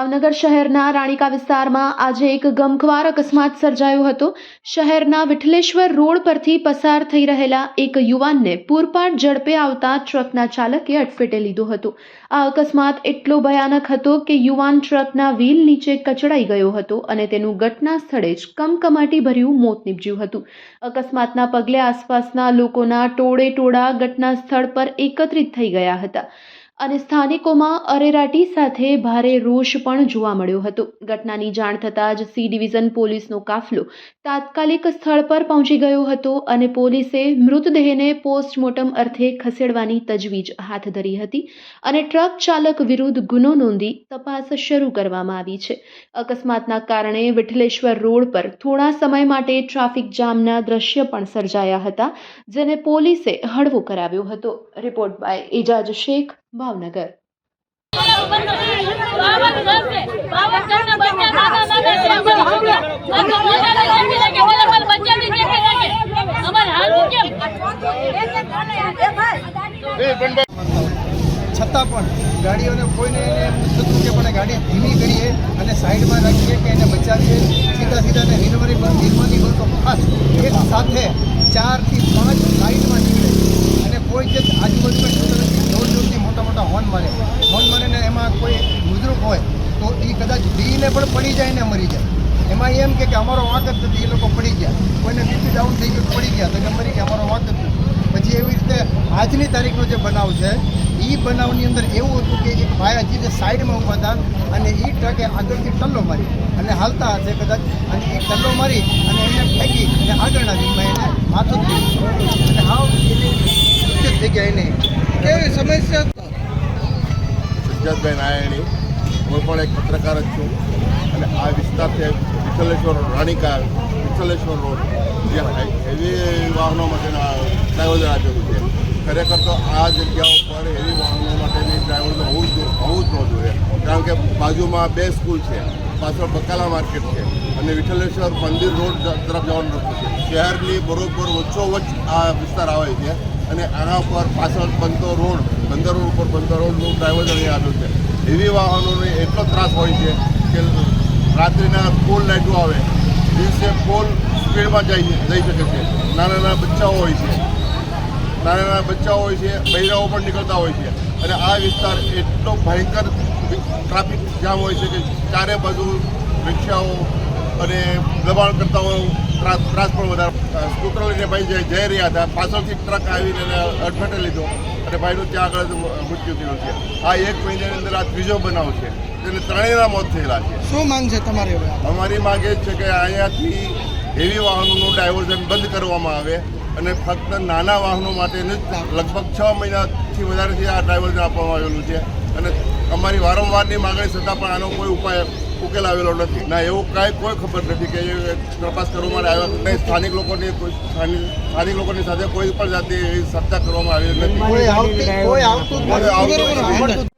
ભાવનગર શહેરના રાણીકા વિસ્તારમાં આજે એક ગમખ્વાર અકસ્માત સર્જાયો હતો. શહેરના વિઠલેશ્વર રોડ પરથી પસાર થઈ રહેલા એક યુવાનને પૂરપાટ ઝડપે આવતા ટ્રકના ચાલકે અટફેટે લીધો હતો. આ અકસ્માત એટલો ભયાનક હતો કે યુવાન ટ્રકના વ્હીલ નીચે કચડાઈ ગયો હતો અને તેનું ઘટના સ્થળે જ કમકમાટી ભર્યું મોત નીપજ્યું હતું. અકસ્માતના પગલે આસપાસના લોકોના ટોળે ટોળા ઘટના સ્થળ પર એકત્રિત થઈ ગયા હતા. અને સ્થાનિકોમાં અરેરાટી સાથે ભારે રોષ પણ જોવા મળ્યો હતો. ઘટનાની જાણ થતાં જ સી ડિવિઝન પોલીસનો કાફલો તાત્કાલિક સ્થળ પર પહોંચી ગયો હતો અને પોલીસે મૃતદેહને પોસ્ટમોર્ટમ અર્થે ખસેડવાની તજવીજ હાથ ધરી હતી અને ટ્રક ચાલક વિરુદ્ધ ગુનો નોંધી તપાસ શરૂ કરવામાં આવી છે. અકસ્માતના કારણે વિઠલેશ્વર રોડ પર થોડા સમય માટે ટ્રાફિક જામના દ્રશ્ય પણ સર્જાયા હતા, જેને પોલીસે હળવો કરાવ્યો હતો. Report by Ejaz Shaikh Bhavnagar. છતાં પણ ગાડીઓને કોઈને એમ થતું કે પણ ગાડી ધીમી કરીએ અને સાઈડમાં રાખીએ કે એને બચાવીએ. સીધા સીધા ને નિર્મલી નિર્મલી તો ખાસ એક સાથે ચારથી પાંચ લાઇનમાં નીકળે અને કોઈ જે આજુબાજુમાં જોર જોરથી મોટા મોટા હોર્ન મારે હોર્ન મારે ને એમાં કોઈ બુઝુર્ગ હોય તો એ કદાચ દીને પણ પડી જાય ને મરી જાય. એમાં એમ કે અમારો વાંક જ નથી, એ લોકો પડી ગયા. કોઈને બીપી ડાઉન થઈ ગયું પડી ગયા. તો કે મરી ગયા અમારો વાંક જ નથી. પછી એવી રીતે આજની તારીખનો જે બનાવ છે એ બનાવની અંદર એવું હતું કે એક ભાઈ હજી જે સાઈડમાં ઊભા હતા અને એ ટ્રકે આગળથી ટલ્લો મારી અને હાલતા હશે કદાચ. અને એ ટલ્લો મારી અને એને ફેંકી અને આગળના વીકમાં એને માથું થઈ અને હાવ થઈ ગયા એને કેવી સમસ્યા? સજ્જતભાઈ નારાયણી. હું પણ એક પત્રકાર જ છું. અને આ વિસ્તાર છે વિઠ્ઠલેશ્વર રોડ રાણીકા વિઠ્ઠલેશ્વર રોડ, જે હેવી વાહનો માટેના ડ્રાઈવર આપેલું છે. ખરેખર તો આ જગ્યા ઉપર હેવી વાહનો માટેની ડ્રાઈવર હોવું જ હોવું જ ન જોઈએ. કારણ કે બાજુમાં બે સ્કૂલ છે, પાછળ બકાલા માર્કેટ છે અને વિઠ્ઠલેશ્વર મંદિર રોડ તરફ જવાનું રસ્તો છે. શહેરની બરોબર વચ્ચોવચ્ચ આ વિસ્તાર આવે છે અને આના ઉપર પાછળ બનતો રોડ, બંદર રોડ ઉપર બનતો રોડનું ડ્રાઈવર અહીં આવ્યું છે. એવી વાહનોને એટલો ત્રાસ હોય છે કે રાત્રિના પોલ લાઇટો આવે, દિવસે પોલ સ્પીડમાં જઈ જઈ શકે છે. નાના નાના બચ્ચાઓ હોય છે. નાના નાના બચ્ચાઓ હોય છે, બૈરાઓ પણ નીકળતા હોય છે. અને આ વિસ્તાર એટલો ભયંકર ટ્રાફિક જામ હોય છે કે ચારે બાજુ રિક્ષાઓ અને દબાણ કરતા હોય ત્રાસ ત્રાસ પણ વધારે. સ્કૂટર લઈને ભાઈ જઈ જઈ રહ્યા હતા. પાછળથી ટ્રક આવીને એને અડફેટે લીધો. અને ભાઈનું ત્યાં આગળ મૃત્યુ થયું છે. આ એક મહિનાની અંદર આ ત્રીજો બનાવ છે. તેને ત્રણેયના મોત થયેલા છે. શું માંગ છે તમારી અમારી માંગ એ છે કે અહીંયાથી હેવી વાહનોનું ડાયવર્ઝન બંધ કરવામાં આવે અને ફક્ત નાના વાહનો માટેનું લગભગ છ મહિનાથી વધારેથી આ ડ્રાઈવરને આપવામાં આવેલું છે. અને અમારી વારંવારની માંગણી છતાં પણ આનો કોઈ ઉપાય ઉકેલ આવેલો નથી. ના એવું કાંઈ કોઈ ખબર નથી કે એ તપાસ કરવા માટે આવ્યા નહીં સ્થાનિક લોકોની સ્થાનિક સ્થાનિક લોકોની સાથે કોઈ પણ જાતની એવી ચર્ચા કરવામાં આવી નથી. કોઈ આવતી